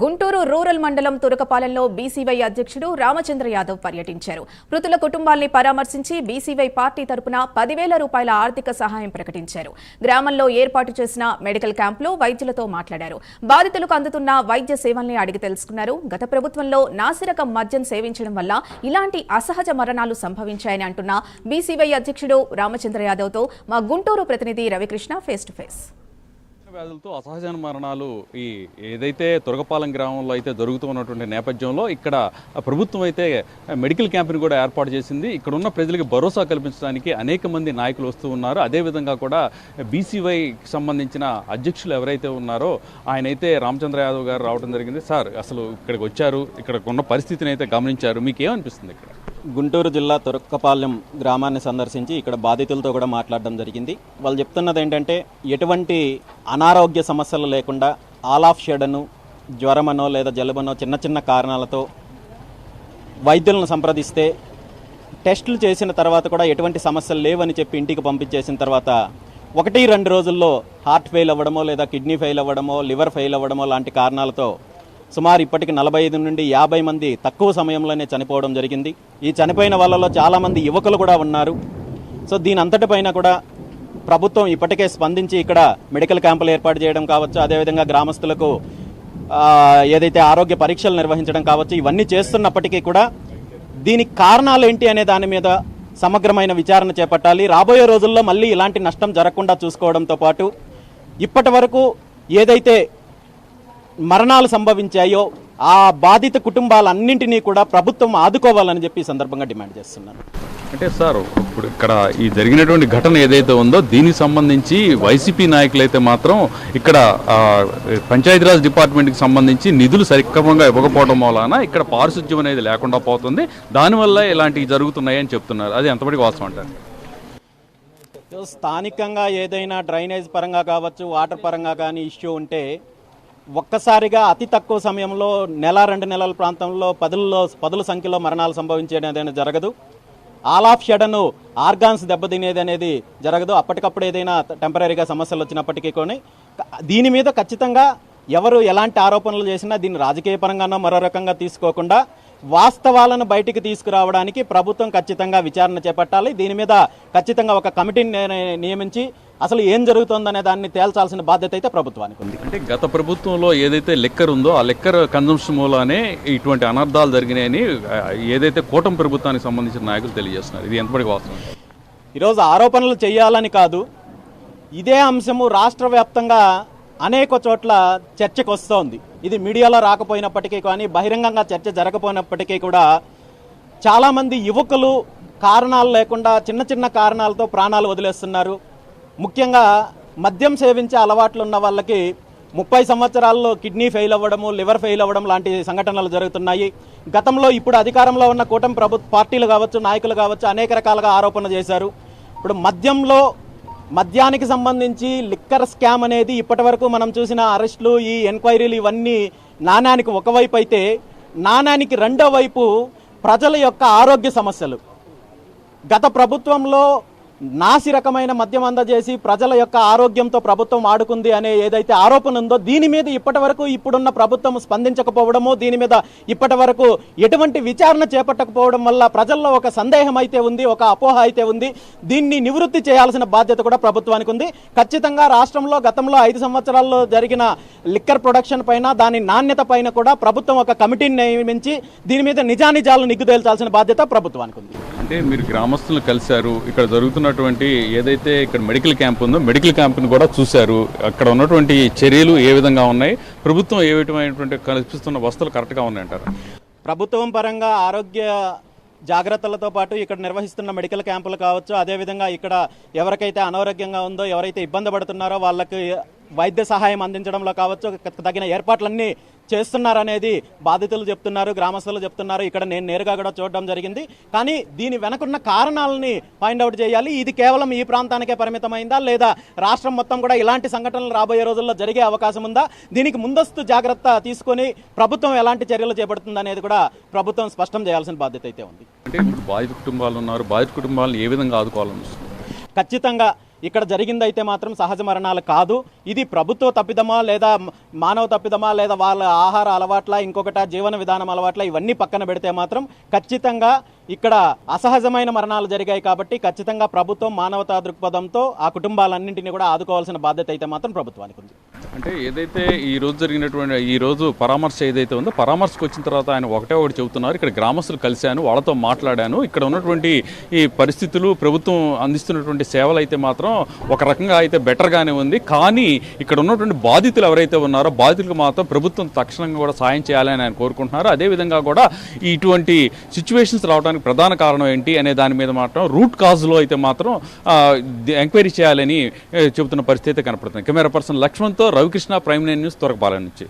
Guntur rural మండలం తురకపాలెంలో BCY అధ్యక్షుడు రామచంద్ర యాదవ్ పర్యటించారు. మృతుల కుటుంబాల్ని పరామర్శించి బీసీవై పార్టీ తరపున పదివేల రూపాయల ఆర్థిక సహాయం ప్రకటించారు. గ్రామంలో ఏర్పాటు చేసిన మెడికల్ క్యాంపులో వైద్యులతో మాట్లాడారు. బాధితులకు అందుతున్న వైద్య సేవల్ని అడిగి తెలుసుకున్నారు. గత ప్రభుత్వంలో నాసిరకం మద్యం సేవించడం వల్ల ఇలాంటి అసహజ మరణాలు సంభవించాయని అంటున్న బీసీవై అధ్యక్షుడు రామచంద్ర యాదవ్తో మా గుంటూరు ప్రతినిధి రవికృష్ణ ఫేస్ టు ఫేస్ వ్యాధులతో అసహజ మరణాలు ఈ ఏదైతే తురగపాలెం గ్రామంలో అయితే జరుగుతున్నటువంటి నేపథ్యంలో ఇక్కడ ప్రభుత్వం అయితే మెడికల్ క్యాంప్ని కూడా ఏర్పాటు చేసింది. ఇక్కడ ఉన్న ప్రజలకు భరోసా కల్పించడానికి అనేక మంది నాయకులు వస్తూ ఉన్నారు. అదేవిధంగా కూడా బీసీవైకి సంబంధించిన అధ్యక్షులు ఎవరైతే ఉన్నారో ఆయన అయితే రామచంద్ర యాదవ్ గారు రావడం జరిగింది. సార్ అసలు ఇక్కడికి వచ్చారు. ఇక్కడ ఉన్న పరిస్థితిని అయితే గమనించారు. మీకు ఏమనిపిస్తుంది ఇక్కడ? గుంటూరు జిల్లా తురక్కపాలెం గ్రామాన్ని సందర్శించి ఇక్కడ బాధితులతో కూడా మాట్లాడడం జరిగింది. వాళ్ళు చెప్తున్నది ఏంటంటే ఎటువంటి అనారోగ్య సమస్యలు లేకుండా ఆల్ ఆఫ్ షెడను జ్వరమనో లేదా జలుబనో చిన్న చిన్న కారణాలతో వైద్యులను సంప్రదిస్తే టెస్టులు చేసిన తర్వాత కూడా ఎటువంటి సమస్యలు లేవని చెప్పి ఇంటికి పంపించేసిన తర్వాత ఒకటి రెండు రోజుల్లో హార్ట్ ఫెయిల్ అవ్వడమో లేదా కిడ్నీ ఫెయిల్ అవ్వడమో లివర్ ఫెయిల్ అవ్వడమో లాంటి కారణాలతో సుమారు ఇప్పటికి నలభై ఐదు నుండి యాభై మంది తక్కువ సమయంలోనే చనిపోవడం జరిగింది. ఈ చనిపోయిన వాళ్ళలో చాలామంది యువకులు కూడా ఉన్నారు. సో దీని అంతటిపైన కూడా ప్రభుత్వం ఇప్పటికే స్పందించి ఇక్కడ మెడికల్ క్యాంపులు ఏర్పాటు చేయడం కావచ్చు అదేవిధంగా గ్రామస్తులకు ఏదైతే ఆరోగ్య పరీక్షలు నిర్వహించడం కావచ్చు ఇవన్నీ చేస్తున్నప్పటికీ కూడా దీనికి కారణాలు ఏంటి అనే దాని మీద సమగ్రమైన విచారణ చేపట్టాలి. రాబోయే రోజుల్లో మళ్ళీ ఇలాంటి నష్టం జరగకుండా చూసుకోవడంతో పాటు ఇప్పటి వరకు ఏదైతే మరణాలు సంభవించాయో ఆ బాధిత కుటుంబాలన్నింటినీ కూడా ప్రభుత్వం ఆదుకోవాలని చెప్పి సందర్భంగా డిమాండ్ చేస్తున్నాను. అంటే సార్ ఇప్పుడు ఇక్కడ ఈ జరిగినటువంటి ఘటన ఏదైతే ఉందో దీనికి సంబంధించి వైసీపీ నాయకులైతే మాత్రం ఇక్కడ పంచాయతీరాజ్ డిపార్ట్మెంట్కి సంబంధించి నిధులు సక్రమంగా ఇవ్వకపోవడం వలన ఇక్కడ పారిశుద్ధ్యం అనేది లేకుండా పోతుంది. దానివల్ల ఇలాంటివి జరుగుతున్నాయని చెప్తున్నారు. అది ఎంతవరకు వాస్తవం అంటారు? స్థానికంగా ఏదైనా డ్రైనేజ్ పరంగా కావచ్చు వాటర్ పరంగా కానీ ఇష్యూ ఉంటే ఒక్కసారిగా అతి తక్కువ సమయంలో నెల రెండు నెలల ప్రాంతంలో పదుల్లో పదుల సంఖ్యలో మరణాలు సంభవించేది అనేది జరగదు. ఆల్ ఆఫ్ షడను ఆర్గాన్స్ దెబ్బతినేది అనేది జరగదు. అప్పటికప్పుడు ఏదైనా టెంపరీగా సమస్యలు వచ్చినప్పటికీ కొన్ని దీని మీద ఖచ్చితంగా ఎవరు ఎలాంటి ఆరోపణలు చేసినా దీన్ని రాజకీయ పరంగానో మరో రకంగా తీసుకోకుండా వాస్తవాలను బయటికి తీసుకురావడానికి ప్రభుత్వం ఖచ్చితంగా విచారణ చేపట్టాలి. దీని మీద ఖచ్చితంగా ఒక కమిటీని నియమించి అసలు ఏం జరుగుతుందనే దాన్ని తేల్చాల్సిన బాధ్యత అయితే ప్రభుత్వానికి ఉంది. అంటే గత ప్రభుత్వంలో ఏదైతే లెక్కర్ ఉందో ఆ లెక్కర్ కన్జంప్షన్ మూలానే ఇటువంటి అనర్థాలు జరిగినాయని ఏదైతే కూటమి ప్రభుత్వానికి సంబంధించిన నాయకులు తెలియజేస్తున్నారు. ఇది ఎంతవరకు వాస్తవం? ఈరోజు ఆరోపణలు చేయాలని కాదు ఇదే అంశము రాష్ట్ర వ్యాప్తంగా అనేక చోట్ల చర్చకు వస్తోంది ఇది మీడియాలో రాకపోయినప్పటికీ కానీ బహిరంగంగా చర్చ జరగపోయినప్పటికీ కూడా చాలామంది యువకులు కారణాలు లేకుండా చిన్న చిన్న కారణాలతో ప్రాణాలు వదిలేస్తున్నారు. ముఖ్యంగా మద్యం సేవించే అలవాట్లు ఉన్న వాళ్ళకి ముప్పై సంవత్సరాల్లో కిడ్నీ ఫెయిల్ అవ్వడము లివర్ ఫెయిల్ అవ్వడం లాంటి సంఘటనలు జరుగుతున్నాయి. గతంలో ఇప్పుడు అధికారంలో ఉన్న కూటమి ప్రభుత్వ పార్టీలు కావచ్చు నాయకులు కావచ్చు అనేక రకాలుగా ఆరోపణ చేశారు. ఇప్పుడు మద్యంలో మద్యానికి సంబంధించి లిక్కర్ స్కామ్ అనేది ఇప్పటివరకు మనం చూసిన అరెస్టులు ఈ ఎంక్వైరీలు ఇవన్నీ నాణానికి ఒకవైపు అయితే నాణానికి రెండో వైపు ప్రజల యొక్క ఆరోగ్య సమస్యలు. గత ప్రభుత్వంలో నాసి రకమైన మద్యం అందజేసి ప్రజల యొక్క ఆరోగ్యంతో ప్రభుత్వం ఆడుకుంది అనే ఏదైతే ఆరోపణ ఉందో దీని మీద ఇప్పటి వరకు ఇప్పుడున్న ప్రభుత్వం స్పందించకపోవడము దీని మీద ఇప్పటి వరకు ఎటువంటి విచారణ చేపట్టకపోవడం వల్ల ప్రజల్లో ఒక సందేహం అయితే ఉంది ఒక అపోహ అయితే ఉంది. దీన్ని నివృత్తి చేయాల్సిన బాధ్యత కూడా ప్రభుత్వానికి ఉంది. ఖచ్చితంగా రాష్ట్రంలో గతంలో ఐదు సంవత్సరాల్లో జరిగిన లిక్కర్ ప్రొడక్షన్ పైన దాని నాణ్యత పైన కూడా ప్రభుత్వం ఒక కమిటీని నియమించి దీని మీద నిజానిజాలు నిగ్గుదేల్చాల్సిన బాధ్యత ప్రభుత్వానికి ఉంది. అంటే మీరు గ్రామస్తులను కలిశారు ఇక్కడ ఉన్నటువంటి ఏదైతే ఇక్కడ మెడికల్ క్యాంప్ ఉందో మెడికల్ క్యాంప్ను కూడా చూశారు. అక్కడ ఉన్నటువంటి చర్యలు ఏ విధంగా ఉన్నాయి? ప్రభుత్వం ఏ విధమైనటువంటి కల్పిస్తున్న వస్తువులు కరెక్ట్గా ఉన్నాయంటారు? ప్రభుత్వం పరంగా ఆరోగ్య జాగ్రత్తలతో పాటు ఇక్కడ నిర్వహిస్తున్న మెడికల్ క్యాంపులు కావచ్చు అదేవిధంగా ఇక్కడ ఎవరికైతే అనారోగ్యంగా ఉందో ఎవరైతే ఇబ్బంది పడుతున్నారో వాళ్ళకి వైద్య సహాయం అందించడంలో కావచ్చు తగిన ఏర్పాట్లన్నీ చేస్తున్నారనేది బాధితులు చెప్తున్నారు గ్రామస్తులు చెప్తున్నారు. ఇక్కడ నేను నేరుగా కూడా చూడడం జరిగింది. కానీ దీని వెనకున్న కారణాలని ఫైండ్ అవుట్ చేయాలి. ఇది కేవలం ఈ ప్రాంతానికే పరిమితమైందా? లేదా రాష్ట్రం మొత్తం కూడా ఇలాంటి సంఘటనలు రాబోయే రోజుల్లో జరిగే అవకాశం ఉందా? దీనికి ముందస్తు జాగ్రత్త తీసుకొని ప్రభుత్వం ఎలాంటి చర్యలు చేపడుతుంది అనేది కూడా ప్రభుత్వం స్పష్టం చేయాల్సిన బాధ్యత అయితే ఉంది. అంటే బాధిత కుటుంబాలు ఉన్నారు. బాధిత కుటుంబాలను ఏ విధంగా ఆదుకోవాలని ఖచ్చితంగా ఇక్కడ జరిగిందైతే మాత్రం సహజ మరణాలు కాదు. ఇది ప్రభుత్వ తప్పిదమా లేదా మానవ తప్పిదమా లేదా వాళ్ళ ఆహార అలవాట్ల ఇంకొకట జీవన విధానం అలవాట్ల ఇవన్నీ పక్కన పెడితే మాత్రం ఖచ్చితంగా ఇక్కడ అసహజమైన మరణాలు జరిగాయి కాబట్టి ఖచ్చితంగా ప్రభుత్వం మానవతా దృక్పథంతో ఆ కుటుంబాలన్నింటినీ కూడా ఆదుకోవాల్సిన బాధ్యత అయితే మాత్రం ప్రభుత్వానికి ఉంది. అంటే ఏదైతే ఈ రోజు జరిగినటువంటి ఈ రోజు పరామర్శ ఏదైతే ఉందో పరామర్శకు వచ్చిన తర్వాత ఆయన ఒకటే ఒకటి చెబుతున్నారు. ఇక్కడ గ్రామస్తులు కలిశాను వాళ్ళతో మాట్లాడాను. ఇక్కడ ఉన్నటువంటి ఈ పరిస్థితులు ప్రభుత్వం అందిస్తున్నటువంటి సేవలు అయితే మాత్రం ఒక రకంగా అయితే బెటర్గానే ఉంది. కానీ ఇక్కడ ఉన్నటువంటి బాధితులు ఎవరైతే ఉన్నారో బాధితులకు మాత్రం ప్రభుత్వం తక్షణంగా కూడా సాయం చేయాలని ఆయన కోరుకుంటున్నారు. అదేవిధంగా కూడా ఈ ఇటువంటి సిచ్యువేషన్స్ రావడానికి ప్రధాన కారణం ఏంటి అనే దాని మీద మాత్రం రూట్ కాజ్లో అయితే మాత్రం ఎంక్వైరీ చేయాలని చెబుతున్న పరిస్థితి అయితే కనపడుతుంది. Camera person లక్ష్మణ్తో Ravikrishna Prime nine news Twarapalem నుంచి